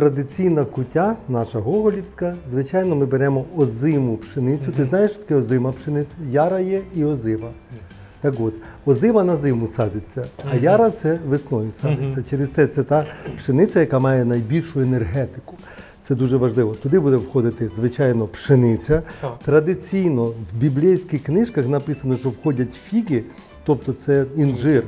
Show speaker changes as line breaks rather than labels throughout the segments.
традиційна кутя, наша гоголівська. Звичайно, ми беремо озиму пшеницю. Ти знаєш, що таке озима пшениця? Яра є і озива. Так от, озива на зиму садиться, а яра це весною садиться. Через те це та пшениця, яка має найбільшу енергетику. Це дуже важливо. Туди буде входити, звичайно, пшениця. Традиційно в біблійських книжках написано, що входять фіги, тобто це інжир,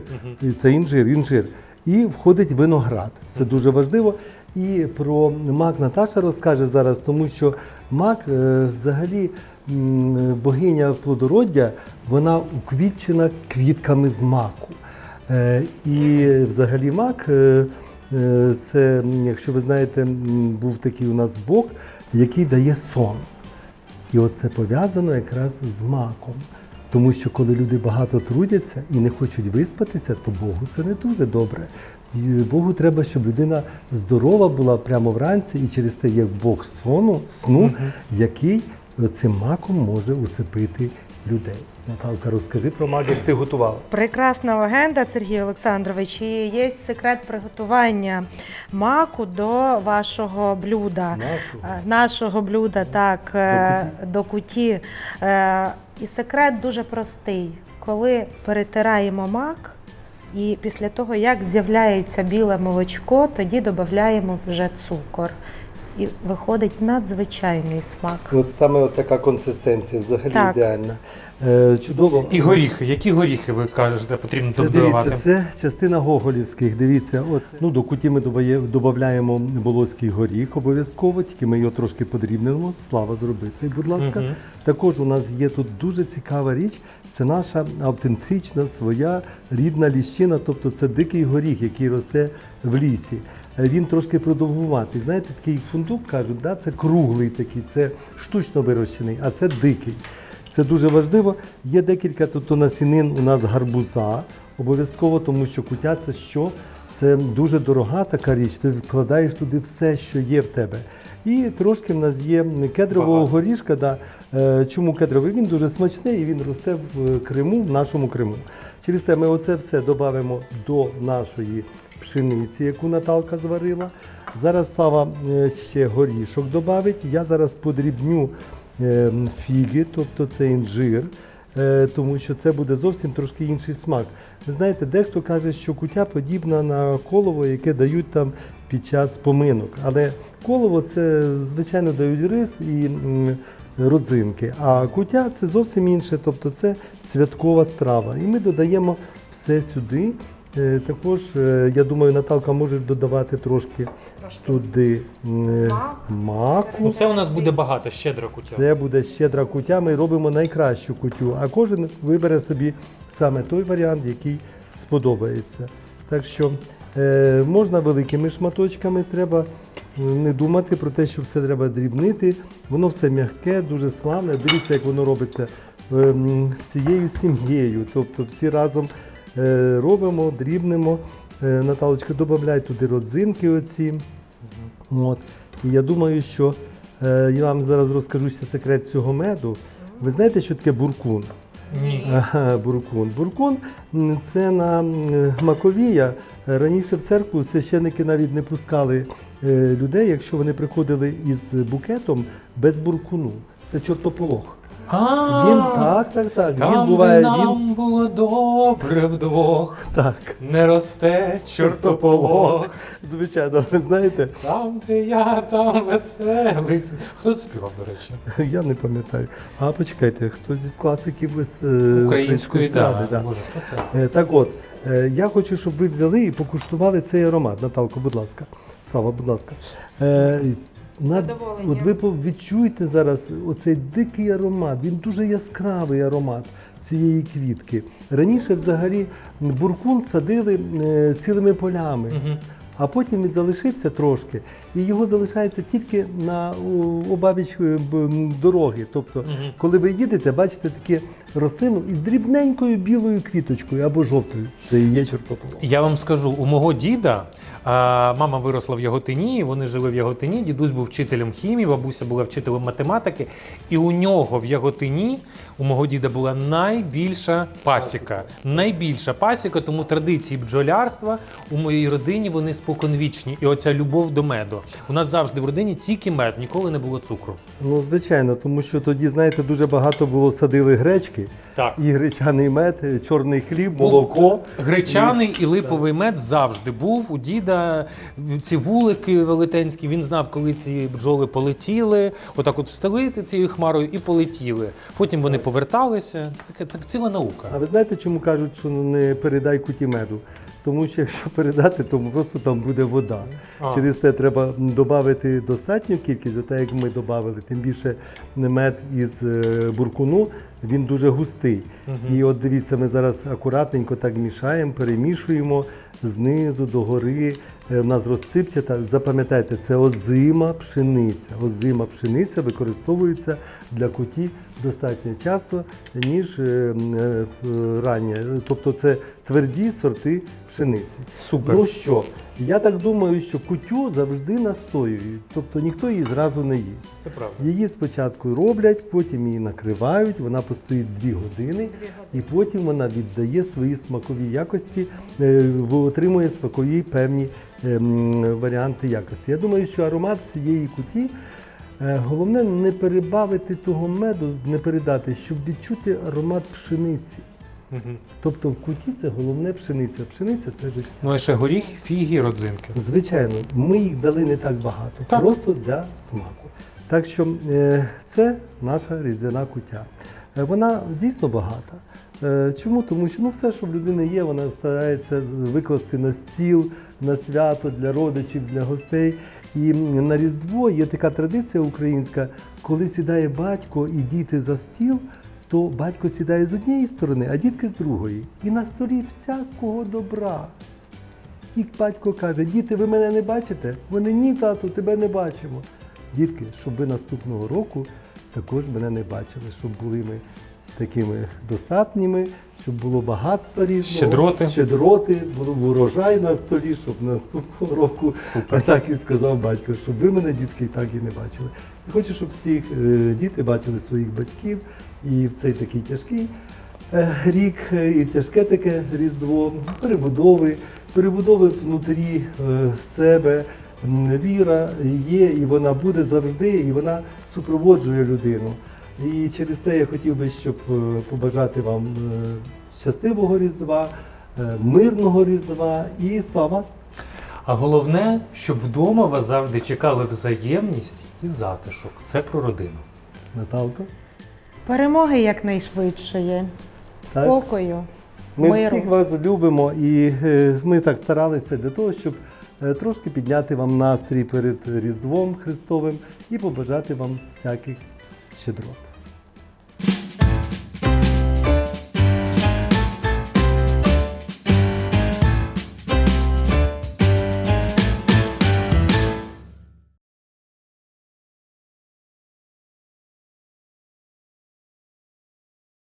це інжир, інжир. І входить виноград. Це дуже важливо. І про мак Наташа розкаже зараз, тому що мак е, взагалі богиня плодороддя, вона уквітчена квітками з маку. Е, І взагалі мак, е, це, якщо ви знаєте, був такий у нас Бог, який дає сон. І оце пов'язано якраз з маком. Тому що коли люди багато трудяться і не хочуть виспатися, то Богу це не дуже добре. І Богу треба, щоб людина здорова була прямо вранці, і через те є Бог сону, сну, який цим маком може усипити людей. Наталка, розкажи про мак, як ти готувала.
Прекрасна легенда, Сергій Олександрович. І є секрет приготування маку до вашого блюда.
Нашого?
Е, Нашого блюда, так, е, до куті. І секрет дуже простий. Коли перетираємо мак, і після того, як з'являється біле молочко, тоді додаємо вже цукор. І виходить надзвичайний смак.
От саме от така консистенція взагалі
Так.
ідеальна. Е, чудово.
І горіхи. Які горіхи ви кажете, потрібно
Це
додавати?
дивіться, це частина гоголівських. Дивіться, от ну до куті ми додає- додаємо волоський горіх обов'язково, тільки ми його трошки подрібнемо. Слава зроби цей, будь ласка. Також у нас є тут дуже цікава річ. Це наша автентична своя рідна ліщина, тобто це дикий горіх, який росте в лісі. Він трошки продовгуватий. Знаєте, такий фундук кажуть, да? це круглий такий, це штучно вирощений, а це дикий. Це дуже важливо. Є декілька тут насінин у нас гарбуза обов'язково, тому що кутя це що? Це дуже дорога така річ. Ти вкладаєш туди все, що є в тебе. І трошки в нас є кедрового
Багато.
горішка. Да. Е, Чому кедровий? Він дуже смачний і він росте в Криму, в нашому Криму. Через те ми оце все додамо до нашої пшениці, яку Наталка зварила. Зараз Слава е, ще горішок додавить. Я зараз подрібню е, фіги, тобто це інжир, е, тому що це буде зовсім трошки інший смак. Ви знаєте, дехто каже, що кутя подібна на колово, яке дають там під час поминок. Але колово це, звичайно, дають рис і родзинки. А кутя це зовсім інше, тобто це святкова страва. І ми додаємо все сюди. Е, Також, е, я думаю, Наталка може додавати трошки туди м, маку.
Ну, це у нас буде багато, щедра кутя.
Це буде щедра кутя. Ми робимо найкращу кутю, а кожен вибере собі саме той варіант, який сподобається. Так що е, можна великими шматочками, треба не думати про те, що все треба дрібнити. Воно все м'яке, дуже славне. Дивіться, як воно робиться ем, всією сім'єю. Тобто всі разом е, робимо, дрібнемо. Е, Наталочка, додай туди родзинки оці. От. І я думаю, що е, я вам зараз розкажу ще секрет цього меду. Ви знаєте, що таке буркун?
Ні.
Ага, буркун. Буркун це на Маковія. Раніше в церкву священники навіть не пускали е, людей, якщо вони приходили із букетом без буркуну. Це чортополох.
А,
Він так, так, так.
Там,
Він буває.
де
Він
було добре вдвох,
так.
не росте чортополох.
Звичайно, ви знаєте,
Там, де я, там веселий. Хто це співав, до речі?
я не пам'ятаю. А почекайте, хтось із класиків е,
Української да. Боже, хто це?
Е, Так от, е, я хочу, щоб ви взяли і покуштували цей аромат. Наталко, будь ласка. Слава, будь ласка. Е, нас-
Задоволення.
От ви відчуєте зараз оцей дикий аромат, він дуже яскравий аромат цієї квітки. Раніше взагалі буркун садили е, цілими полями.
Мгм.
А потім він залишився трошки, і його залишається тільки на обабіч е, б- м, дороги. Тобто, коли ви їдете, бачите таку рослину із дрібненькою білою квіточкою або жовтою. Це і є чортополох.
Я вам скажу, у мого діда А, мама виросла в Яготині, вони жили в Яготині. Дідусь був вчителем хімії, бабуся була вчителем математики. І у нього в Яготині, у мого діда була найбільша пасіка. Найбільша пасіка, тому традиції бджолярства у моїй родині вони споконвічні. І оця любов до меду. У нас завжди в родині тільки мед, ніколи не було цукру.
Ну, звичайно, тому що тоді, знаєте, дуже багато було садили гречки,
Так.
і гречаний мед, е, чорний хліб, молоко.
Гречаний і липовий мед завжди був. У діда ці вулики велетенські. Він знав, коли ці бджоли полетіли. Отак, от встелити цією хмарою і полетіли. Потім вони поверталися. Це таке так ціла наука.
А ви знаєте, чому кажуть, що не передай куті меду? Тому що якщо передати, то просто там буде вода.
А.
Через те треба додати достатню кількість, так як ми додали, тим більше мед із е, буркуну, він дуже густий. І от дивіться, ми зараз акуратненько так мішаємо, перемішуємо знизу до гори. Е, В нас розсипчата. Запам'ятайте, це озима пшениця. Озима пшениця використовується для куті достатньо часто, ніж е, е, рання. Тобто це тверді сорти пшениці.
Супер.
Ну що, я так думаю, що кутю завжди настоюють, тобто ніхто її зразу не їсть.
Це правда.
Її спочатку роблять, потім її накривають, вона постоїть 2 години, і потім вона віддає свої смакові якості, е, отримує смакові певні ем, варіанти якості. Я думаю, що аромат цієї куті. е, Головне не перебавити того меду, не передати, щоб відчути аромат пшениці. Тобто в куті це головне пшениця. Пшениця це життя.
Ну і ще горіхи, фіги, родзинки.
Звичайно, ми їх дали не так багато,
Так.
просто для смаку. Так що е, це наша різдвяна кутя. Е, вона дійсно багата. Е, чому? Тому що ну, все, що в людини є, вона старається викласти на стіл, на свято для родичів, для гостей. І на Різдво є така традиція українська, коли сідає батько і діти за стіл, то батько сідає з однієї сторони, а дітки з другої. І на столі всякого добра. І батько каже: діти, ви мене не бачите? Вони ні, тату, тебе не бачимо. Дітки, щоб ви наступного року також мене не бачили, щоб були ми такими достатніми, щоб було багатство різного,
Щедроти.
щедроти, було урожай на столі, щоб наступного року так і сказав батько, щоб ви мене, дітки, так і не бачили. Я хочу, щоб всі е, діти бачили своїх батьків і в цей такий тяжкий е, рік, е, і тяжке таке різдво, перебудови, перебудови внутрі себе. Віра є, і вона буде завжди, і вона супроводжує людину. І через те я хотів би, щоб е, побажати вам е, щасливого Різдва, е, мирного Різдва і слава!
А головне, щоб вдома вас завжди чекали взаємність і затишок. Це про родину.
Наталко.
Перемоги якнайшвидшої, спокою,
Ми
миру.
всіх вас любимо, і ми так старалися для того, щоб трошки підняти вам настрій перед Різдвом Христовим і побажати вам всяких щедрот.